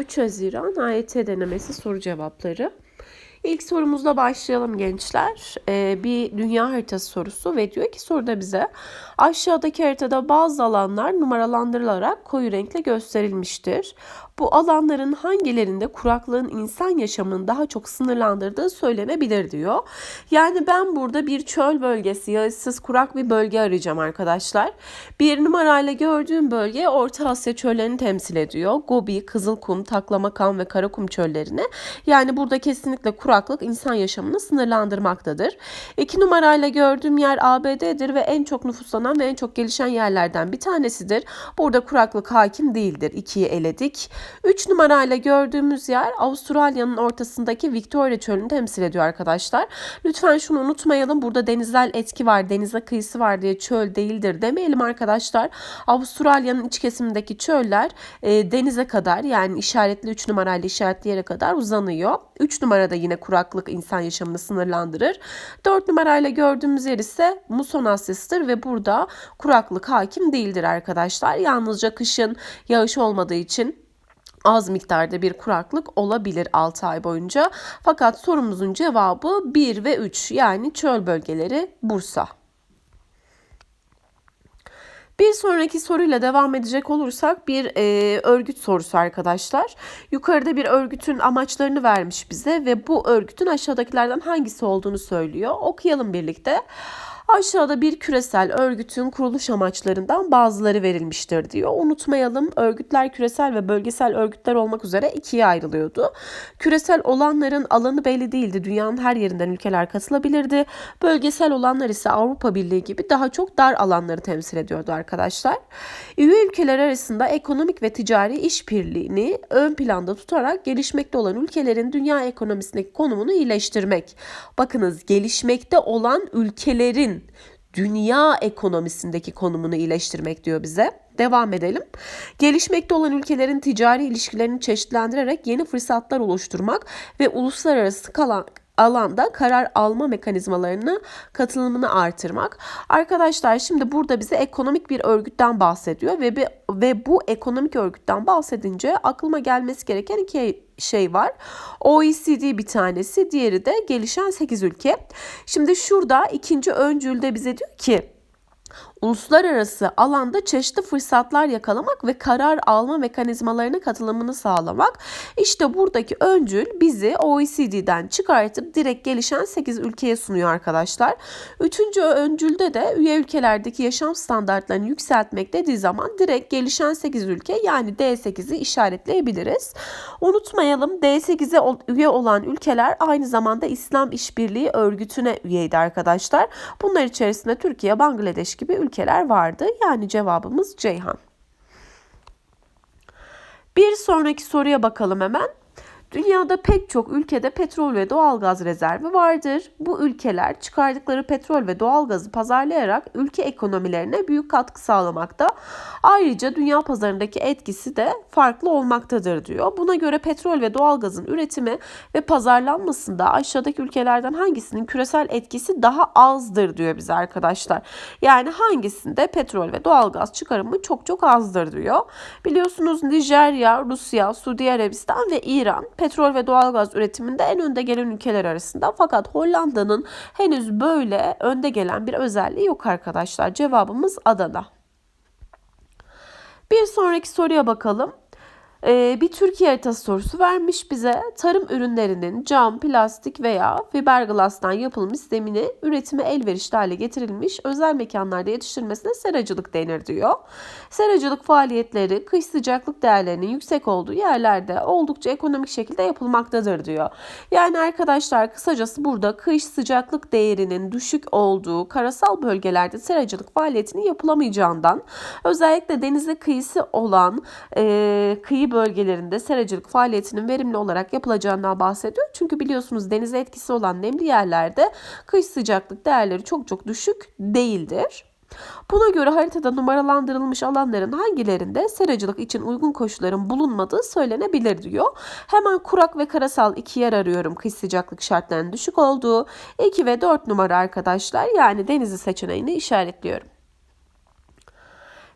3 Haziran AYT denemesi soru cevapları. İlk sorumuzla başlayalım gençler. Ee, bir dünya haritası sorusu ve diyor ki soruda bize aşağıdaki haritada bazı alanlar numaralandırılarak koyu renkle gösterilmiştir. Bu alanların hangilerinde kuraklığın insan yaşamını daha çok sınırlandırdığı söylenebilir diyor. Yani ben burada bir çöl bölgesi, yağışsız kurak bir bölge arayacağım arkadaşlar. Bir numarayla gördüğüm bölge Orta Asya çöllerini temsil ediyor. Gobi, Kızılkum, Taklamakan ve Karakum çöllerini. Yani burada kesinlikle kuraklık insan yaşamını sınırlandırmaktadır. İki numarayla gördüğüm yer ABD'dir ve en çok nüfuslanan ve en çok gelişen yerlerden bir tanesidir. Burada kuraklık hakim değildir. İkiyi eledik. 3 numarayla gördüğümüz yer Avustralya'nın ortasındaki Victoria Çölü'nü temsil ediyor arkadaşlar. Lütfen şunu unutmayalım. Burada denizsel etki var, denize kıyısı var diye çöl değildir demeyelim arkadaşlar. Avustralya'nın iç kesimindeki çöller e, denize kadar yani işaretli 3 numarayla işaretli yere kadar uzanıyor. 3 numarada yine kuraklık insan yaşamını sınırlandırır. 4 numarayla gördüğümüz yer ise muson Asyası'dır ve burada kuraklık hakim değildir arkadaşlar. Yalnızca kışın yağış olmadığı için az miktarda bir kuraklık olabilir 6 ay boyunca. Fakat sorumuzun cevabı 1 ve 3 yani çöl bölgeleri Bursa. Bir sonraki soruyla devam edecek olursak bir e, örgüt sorusu arkadaşlar. Yukarıda bir örgütün amaçlarını vermiş bize ve bu örgütün aşağıdakilerden hangisi olduğunu söylüyor. Okuyalım birlikte. Aşağıda bir küresel örgütün kuruluş amaçlarından bazıları verilmiştir diyor. Unutmayalım örgütler küresel ve bölgesel örgütler olmak üzere ikiye ayrılıyordu. Küresel olanların alanı belli değildi. Dünyanın her yerinden ülkeler katılabilirdi. Bölgesel olanlar ise Avrupa Birliği gibi daha çok dar alanları temsil ediyordu arkadaşlar. Üye ülkeler arasında ekonomik ve ticari işbirliğini ön planda tutarak gelişmekte olan ülkelerin dünya ekonomisindeki konumunu iyileştirmek. Bakınız gelişmekte olan ülkelerin dünya ekonomisindeki konumunu iyileştirmek diyor bize. Devam edelim. Gelişmekte olan ülkelerin ticari ilişkilerini çeşitlendirerek yeni fırsatlar oluşturmak ve uluslararası kalan alanda karar alma mekanizmalarını katılımını artırmak. Arkadaşlar şimdi burada bize ekonomik bir örgütten bahsediyor ve bir, ve bu ekonomik örgütten bahsedince aklıma gelmesi gereken iki şey var. OECD bir tanesi, diğeri de gelişen 8 ülke. Şimdi şurada ikinci öncülde bize diyor ki uluslararası alanda çeşitli fırsatlar yakalamak ve karar alma mekanizmalarına katılımını sağlamak. İşte buradaki öncül bizi OECD'den çıkartıp direkt gelişen 8 ülkeye sunuyor arkadaşlar. Üçüncü öncülde de üye ülkelerdeki yaşam standartlarını yükseltmek dediği zaman direkt gelişen 8 ülke yani D8'i işaretleyebiliriz. Unutmayalım D8'e üye olan ülkeler aynı zamanda İslam İşbirliği Örgütü'ne üyeydi arkadaşlar. Bunlar içerisinde Türkiye, Bangladeş gibi ülkeler ülkeler vardı. Yani cevabımız Ceyhan. Bir sonraki soruya bakalım hemen. Dünyada pek çok ülkede petrol ve doğalgaz rezervi vardır. Bu ülkeler çıkardıkları petrol ve doğalgazı pazarlayarak ülke ekonomilerine büyük katkı sağlamakta. Ayrıca dünya pazarındaki etkisi de farklı olmaktadır diyor. Buna göre petrol ve doğalgazın üretimi ve pazarlanmasında aşağıdaki ülkelerden hangisinin küresel etkisi daha azdır diyor bize arkadaşlar. Yani hangisinde petrol ve doğalgaz çıkarımı çok çok azdır diyor. Biliyorsunuz Nijerya, Rusya, Suudi Arabistan ve İran petrol ve doğalgaz üretiminde en önde gelen ülkeler arasında. Fakat Hollanda'nın henüz böyle önde gelen bir özelliği yok arkadaşlar. Cevabımız Adana. Bir sonraki soruya bakalım. Ee, bir Türkiye haritası sorusu vermiş bize. Tarım ürünlerinin cam, plastik veya fiberglass'tan yapılmış zemini üretime elverişli hale getirilmiş özel mekanlarda yetiştirilmesine seracılık denir diyor. Seracılık faaliyetleri kış sıcaklık değerlerinin yüksek olduğu yerlerde oldukça ekonomik şekilde yapılmaktadır diyor. Yani arkadaşlar kısacası burada kış sıcaklık değerinin düşük olduğu karasal bölgelerde seracılık faaliyetinin yapılamayacağından özellikle denize kıyısı olan e, kıyı bölgelerinde seracılık faaliyetinin verimli olarak yapılacağından bahsediyor. Çünkü biliyorsunuz denize etkisi olan nemli yerlerde kış sıcaklık değerleri çok çok düşük değildir. Buna göre haritada numaralandırılmış alanların hangilerinde seracılık için uygun koşulların bulunmadığı söylenebilir diyor. Hemen kurak ve karasal iki yer arıyorum kış sıcaklık şartlarının düşük olduğu. 2 ve 4 numara arkadaşlar yani denizi seçeneğini işaretliyorum.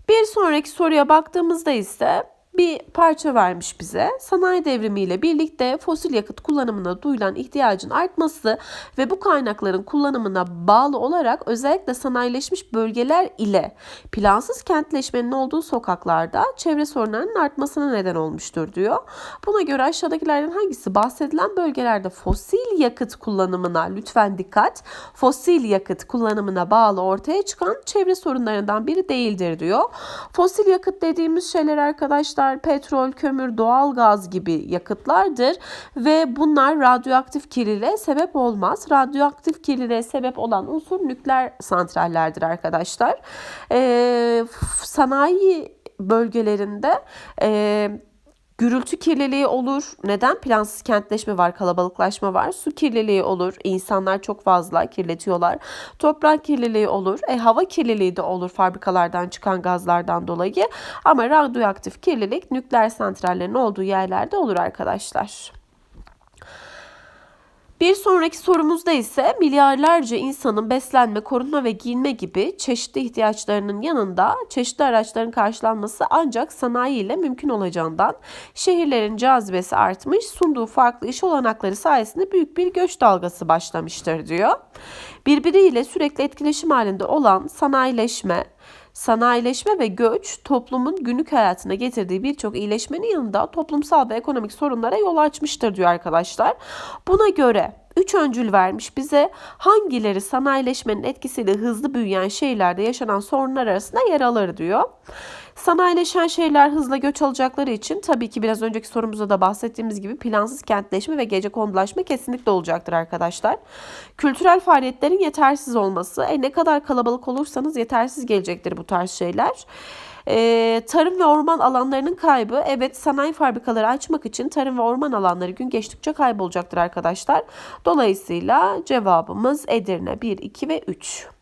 Bir sonraki soruya baktığımızda ise bir parça vermiş bize. Sanayi devrimiyle birlikte fosil yakıt kullanımına duyulan ihtiyacın artması ve bu kaynakların kullanımına bağlı olarak özellikle sanayileşmiş bölgeler ile plansız kentleşmenin olduğu sokaklarda çevre sorunlarının artmasına neden olmuştur diyor. Buna göre aşağıdakilerden hangisi bahsedilen bölgelerde fosil yakıt kullanımına lütfen dikkat fosil yakıt kullanımına bağlı ortaya çıkan çevre sorunlarından biri değildir diyor. Fosil yakıt dediğimiz şeyler arkadaşlar petrol, kömür, doğal gaz gibi yakıtlardır ve bunlar radyoaktif kirliliğe sebep olmaz. Radyoaktif kirliliğe sebep olan unsur nükleer santrallerdir arkadaşlar. Ee, sanayi bölgelerinde e, Gürültü kirliliği olur. Neden? Plansız kentleşme var, kalabalıklaşma var. Su kirliliği olur. İnsanlar çok fazla kirletiyorlar. Toprak kirliliği olur. E, hava kirliliği de olur fabrikalardan çıkan gazlardan dolayı. Ama radyoaktif kirlilik nükleer santrallerin olduğu yerlerde olur arkadaşlar. Bir sonraki sorumuzda ise milyarlarca insanın beslenme, korunma ve giyinme gibi çeşitli ihtiyaçlarının yanında çeşitli araçların karşılanması ancak sanayi ile mümkün olacağından şehirlerin cazibesi artmış, sunduğu farklı iş olanakları sayesinde büyük bir göç dalgası başlamıştır diyor. Birbiriyle sürekli etkileşim halinde olan sanayileşme, Sanayileşme ve göç toplumun günlük hayatına getirdiği birçok iyileşmenin yanında toplumsal ve ekonomik sorunlara yol açmıştır diyor arkadaşlar. Buna göre 3 öncül vermiş bize hangileri sanayileşmenin etkisiyle hızlı büyüyen şehirlerde yaşanan sorunlar arasında yer alır diyor. Sanayileşen şehirler hızla göç alacakları için tabii ki biraz önceki sorumuzda da bahsettiğimiz gibi plansız kentleşme ve gece kondulaşma kesinlikle olacaktır arkadaşlar. Kültürel faaliyetlerin yetersiz olması. E ne kadar kalabalık olursanız yetersiz gelecektir bu tarz şeyler. Ee, tarım ve orman alanlarının kaybı. Evet sanayi fabrikaları açmak için tarım ve orman alanları gün geçtikçe kaybolacaktır arkadaşlar. Dolayısıyla cevabımız Edirne 1, 2 ve 3.